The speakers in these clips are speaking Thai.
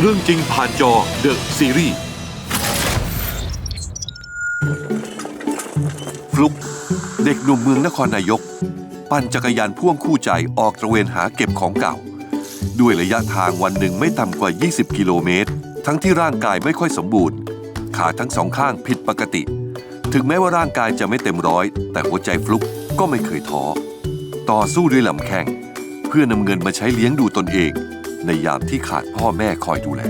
เรื่องจริงผ่านจอเดอะซีรีส์ฟลุกเด็กหนุ่มเมืองนครนายก ปั่นจักรยานพ่วงคู่ใจออกตระเวนหาเก็บของเก่า ด้วยระยะทางวันหนึ่งไม่ต่ำกว่า 20 กิโลเมตร ทั้งที่ร่างกายไม่ค่อยสมบูรณ์ ขาทั้งสองข้างผิดปกติ ถึงแม้ว่าร่างกายจะไม่เต็มร้อย แต่หัวใจฟลุกก็ไม่เคยท้อต่อสู้ด้วยลำแข้งเพื่อนำเงินมาใช้เลี้ยงดูตนเอง ในยามที่ขาดพ่อแม่คอยดูแล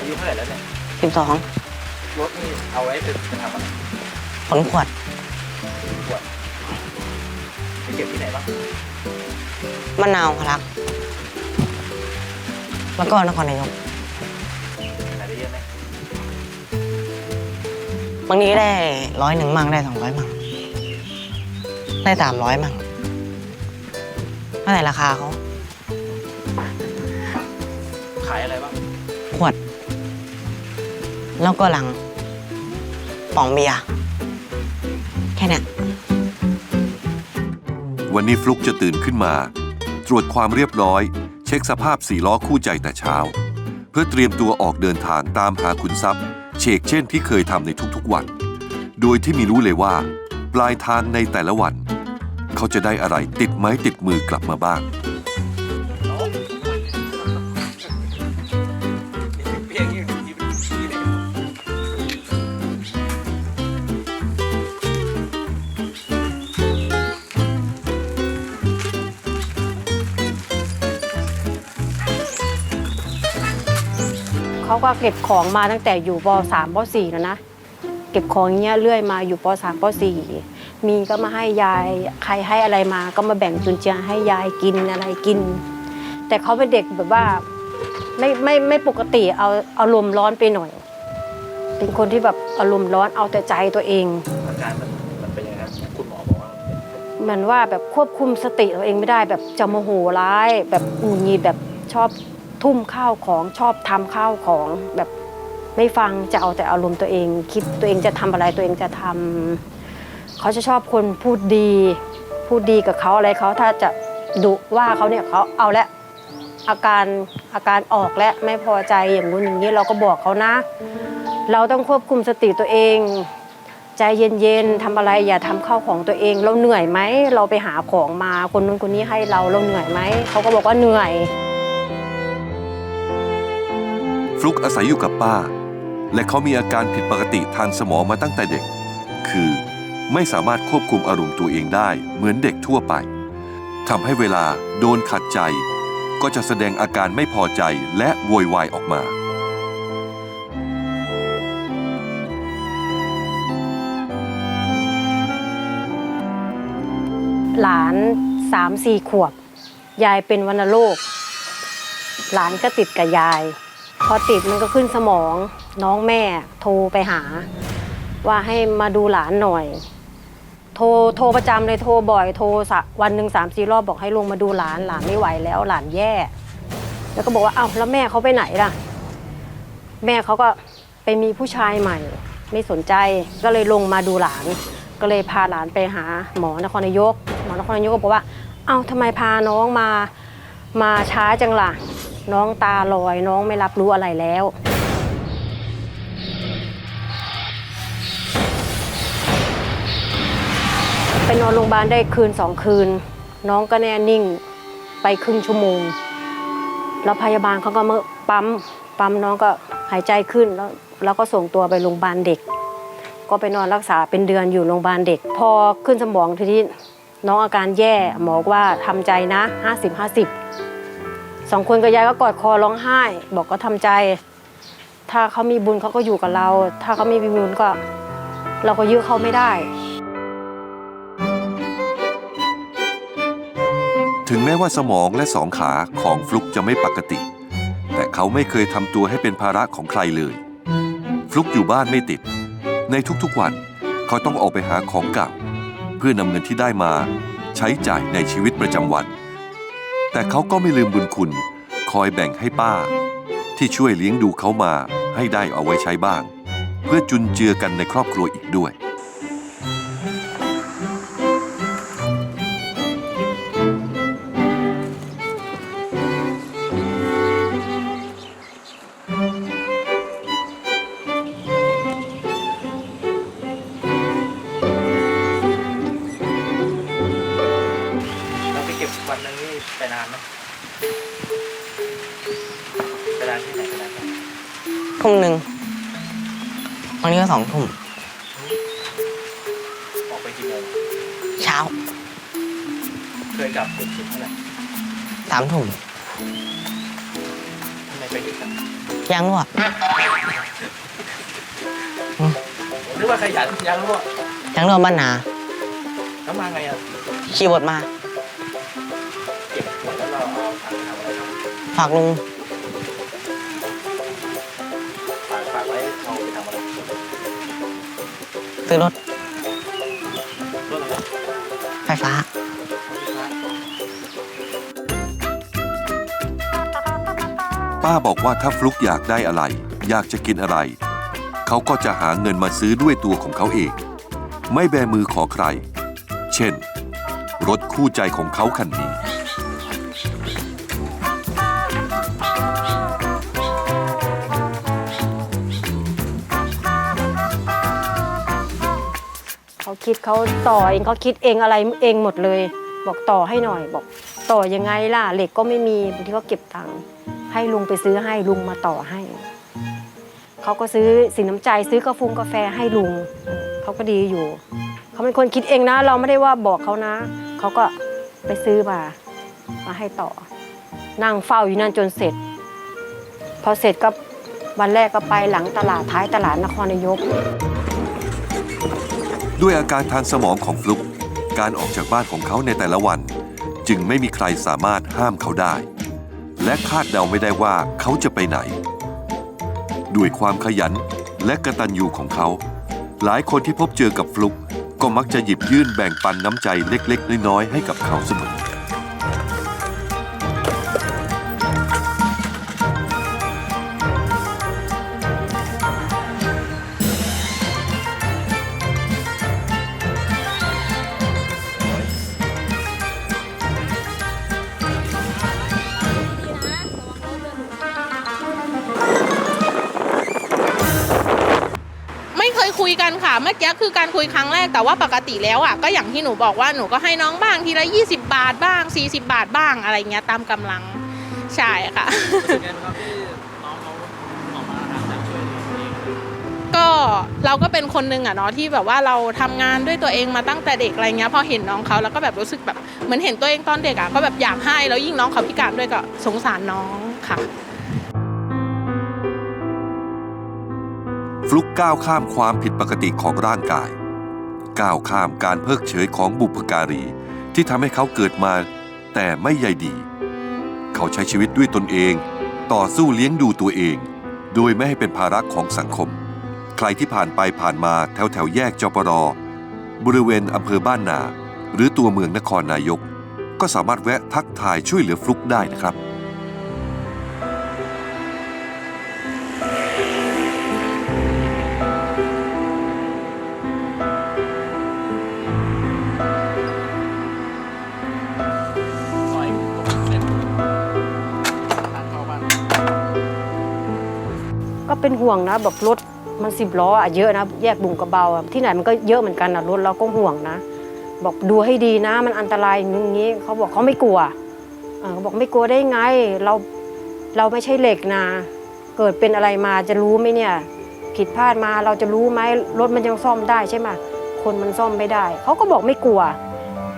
อายุเท่าไหร่แล้วเนี่ย สิบสองรถนี่เอาไว้เป็นจะทำอะไรขนขวดขวดไปเก็บที่ไหนบ้างมะนาวพลัก แล้วก็นครนายก ขายได้เยอะไหมบางทีได้ร้อยหนึ่งมั่งได้สองร้อยมั่งได้สามร้อยมั่งเท่าไหร่ราคาเขาขายอะไรบ้างขวด แล้วก็ลังป่องเบียร์แค่นี้วันนี้ฟลุกจะตื่นขึ้นมา ตรวจความเรียบร้อย เช็คสภาพสี่ล้อคู่ใจแต่เช้า เพื่อเตรียมตัวออกเดินทางตามหาขุนทรัพย์เชกเช่นที่เคยทำในทุกๆวัน โดยที่ไมีรู้เลยว่า ปลายทางในแต่ละวัน เขาจะได้อะไรติดไม้ติดมือกลับมาบ้าง เขาก็เก็บของมาตั้งแต่อยู่ป .3 ป .4 แล้วนะเก็บของอย่างเงี้ยเรื่อยมาอยู่ป .3 ป .4 มีก็มาให้ยายใครให้อะไรมาก็มาแบ่งจุนเจือให้ยายกินอะไรกิน แต่เขาเป็นเด็กแบบว่าไม่ไม่ไม่ปกติเอาอารมณ์ร้อนไปหน่อย เป็นคนที่แบบอารมณ์ร้อนเอาแต่ใจตัวเอง อาการมันมันเป็นยังไงครับคุณหมอบอกว่ามันเป็นเหมือนว่าแบบควบคุมสติตัวเองไม่ได้แบบจะโมโหร้าย แบบหงุดหงิดแบบชอบ ทุ่มข้าวของชอบทำข้าวของแบบไม่ฟังจะเอาแต่อารมณ์ตัวเอง คิดตัวเองจะทำอะไรตัวเองจะทำเขาจะชอบคนพูดดี พูดดีกับเขาอะไรเขาถ้าจะดุว่าเขาเนี่ยเขาเอาละอาการอาการออกและไม่พอใจอย่างนู้นอย่างนี้เราก็บอกเขานะ เราต้องควบคุมสติตัวเอง ใจเย็นๆทำอะไรอย่าทำเข้าของตัวเอง เราเหนื่อยไหมเราไปหาของมาคนนู้นคนนี้ให้เราเราเหนื่อยไหมเขาก็บอกว่าเหนื่อย ลุกอาศัยอยู่กับป้า และเขามีอาการผิดปกติทางสมองมาตั้งแต่เด็ก คือไม่สามารถควบคุมอารมณ์ตัวเองได้เหมือนเด็กทั่วไปทำให้เวลาโดนขัดใจ ก็จะแสดงอาการไม่พอใจและโวยวายออกมา หลานสามสี่ขวบ ยายเป็นวัณโรคหลานก็ติดกับยาย พอติดมันก็ขึ้นสมอง น้องแม่โทรไปหา ว่าให้มาดูหลานหน่อย โทรโทรประจำเลยโทรบ่อยโทรสะวันหนึ่งสามสี่รอบบอกให้ลงมาดูหลานหลานไม่ไหวแล้วหลานแย่ แล้วก็บอกว่าเอ้าแล้วแม่เขาไปไหนล่ะ แม่เขาก็ไปมีผู้ชายใหม่ ไม่สนใจก็เลยลงมาดูหลาน ก็เลยพาหลานไปหาหมอนครนายก หมอนครนายกก็บอกว่า เอ้าทำไมพาน้องมามาช้าจังล่ะ น้องตาลอยน้องไม่รับรู้อะไรแล้ว ไปนอนโรงพยาบาลได้คืนสองคืน น้องก็แน่นิ่งไปครึ่งชั่วโมง แล้วพยาบาลเขาก็มาปั๊มปั๊มน้องก็หายใจขึ้นแล้วแล้วก็ส่งตัวไปโรงพยาบาลเด็ก ก็ไปนอนรักษาเป็นเดือนอยู่โรงพยาบาลเด็ก พอขึ้นสมองทีนี้น้องอาการแย่หมอว่าทำใจนะ 50 50 สองคนกับยายก็กอดคอร้องไห้ บอกก็ทำใจ ถ้าเขามีบุญเขาก็อยู่กับเรา ถ้าเขาไม่มีบุญก็ เราก็ยื้อเขาไม่ได้ ถึงแม้ว่าสมองและสองขาของฟลุกจะไม่ปกติ แต่เขาไม่เคยทำตัวให้เป็นภาระของใครเลย ฟลุกอยู่บ้านไม่ติด ในทุกๆวันเขาต้องออกไปหาของเก่า เพื่อนำเงินที่ได้มา ใช้จ่ายในชีวิตประจำวัน แต่เขาก็ไม่ลืมบุญคุณ คอยแบ่งให้ป้า ที่ช่วยเลี้ยงดูเขามาให้ได้เอาไว้ใช้บ้าง เพื่อจุนเจือกันในครอบครัวอีกด้วย ทุ่มหนึ่งวันนี้ก็สองทุ่มออกไปกี่โมงเช้าเคยกลับดึกสุดเท่าไหร่สามทุ่มทำไมไปดึกจังยางรั่วผมนึกว่าขยันยังรู้ว่ายางรั่วบ้านนาแล้วมาไงอะขี่บทมาเก็บขวดแล้วเราเอาถังไปทำอะไรครับฝากลุง ซื้อรถรถไรไฟฟ้า ป้าบอกว่าถ้าฟลุกอยากได้อะไร อยากจะกินอะไร เขาก็จะหาเงินมาซื้อด้วยตัวของเขาเอง ไม่แบมือขอใคร เช่น รถคู่ใจของเขาคันนี้ คิดเขาต่อเองเขาคิดเองอะไรเองหมดเลย บอกต่อให้หน่อย บอกต่อยังไงล่ะเหล็กก็ไม่มีบางทีก็เก็บตังค์ให้ลุงไปซื้อให้ลุงมาต่อให้เขาก็ซื้อสินน้ำใจซื้อกาแฟกาแฟให้ลุงเขาก็ดีอยู่เขาเป็นคนคิดเองนะ เราไม่ได้ว่าบอกเขานะเขาก็ไปซื้อมามาให้ต่อ นั่งเฝ้าอยู่นั่นจนเสร็จ พอเสร็จก็วันแรกก็ไปหลังตลาดท้ายตลาดนครนายก ด้วยอาการทางสมองของฟลุก การออกจากบ้านของเขาในแต่ละวัน จึงไม่มีใครสามารถห้ามเขาได้ และคาดเดาไม่ได้ว่าเขาจะไปไหน ด้วยความขยันและกระตันยูของเขา หลายคนที่พบเจอกับฟลุกก็มักจะหยิบยื่นแบ่งปันน้ำใจเล็กๆ น้อยๆให้กับเขาเสมอ คุยกันค่ะเมื่อกี้คือการคุยครั้งแรกแต่ว่าปกติแล้วอะก็อย่างที่หนูบอกว่าหนูก็ให้น้องบ้างทีละ 20 บาทบ้าง 40 บาทบ้างอะไรเงี้ยตามกำลังใช่ค่ะ รู้สึกไงบ้างครับที่น้องเขาออกมาหาทางช่วยเหลือตัวเองก็เราก็เป็นคนหนึ่งอะเนาะที่แบบว่าเราทำงานด้วยตัวเองมาตั้งแต่เด็กอะไรเงี้ยพอเห็นน้องเขาแล้วก็แบบรู้สึกแบบเหมือนเห็นตัวเองตอนเด็กอะก็แบบอยากให้แล้วยิ่งน้องเขาพิการด้วยก็สงสารน้องค่ะ ฟลุกก้าวข้ามความผิดปกติของร่างกาย ก้าวข้ามการเพิกเฉยของบุพการีที่ทำให้เขาเกิดมา แต่ไม่ใยดี เขาใช้ชีวิตด้วยตนเอง ต่อสู้เลี้ยงดูตัวเอง โดยไม่ให้เป็นภาระของสังคม ใครที่ผ่านไปผ่านมาแถวแถวแยกจปรบริเวณอำเภอบ้านนา หรือตัวเมืองนครนายก ก็สามารถแวะทักทายช่วยเหลือฟลุกได้นะครับ เป็นห่วงนะแบบรถมันสิบล้ออะเยอะนะ แยกบุงกระเบาอะที่ไหนมันก็เยอะเหมือนกันนะรถเราก็ห่วงนะ บอกดูให้ดีนะ มันอันตรายอย่างนี้เขาบอกเขาไม่กลัวเออเขาบอกไม่กลัวได้ไง เราเราไม่ใช่เหล็กนะ เกิดเป็นอะไรมาจะรู้ไหมเนี่ย ผิดพลาดมาเราจะรู้ไหมรถมันยังซ่อมได้ใช่ไหมคนมันซ่อมไม่ได้เขาก็บอกไม่กลัว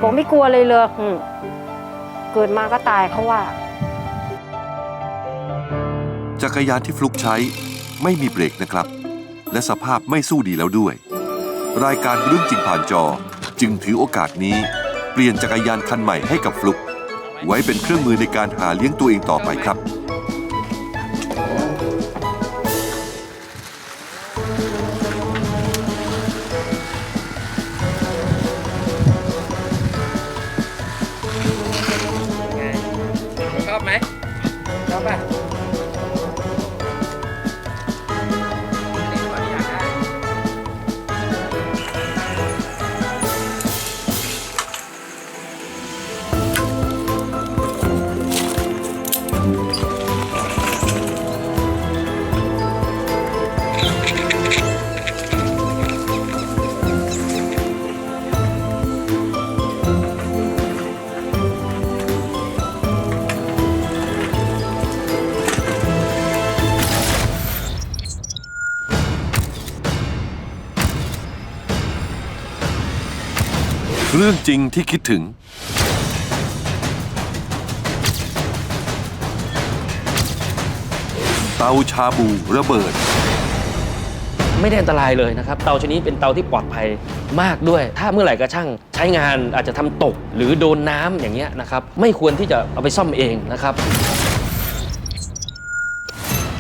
บอกไม่กลัวเลยเลยอืมเกิดมาก็ตายเขาว่าจักรยานที่ฟลุกใช้ ไม่มีเบรกนะครับ และสภาพไม่สู้ดีแล้วด้วย รายการเรื่องจริงผ่านจอจึงถือโอกาสนี้เปลี่ยนจักรยานคันใหม่ให้กับฟลุก ไว้เป็นเครื่องมือในการหาเลี้ยงตัวเองต่อไปครับชอบไหมชอบป่ะ รื่องจริงที่คิดถึง เตาชาบูระเบิด ไม่ได้อันตรายเลยนะครับ เตาชนิดเป็นเตาที่ปลอดภัยมากด้วย ถ้าเมื่อไหร่ก็ช่างใช้งานอาจจะทำตกหรือโดนน้ำอย่างเงี้ยนะครับ ไม่ควรที่จะเอาไปซ่อมเองนะครับ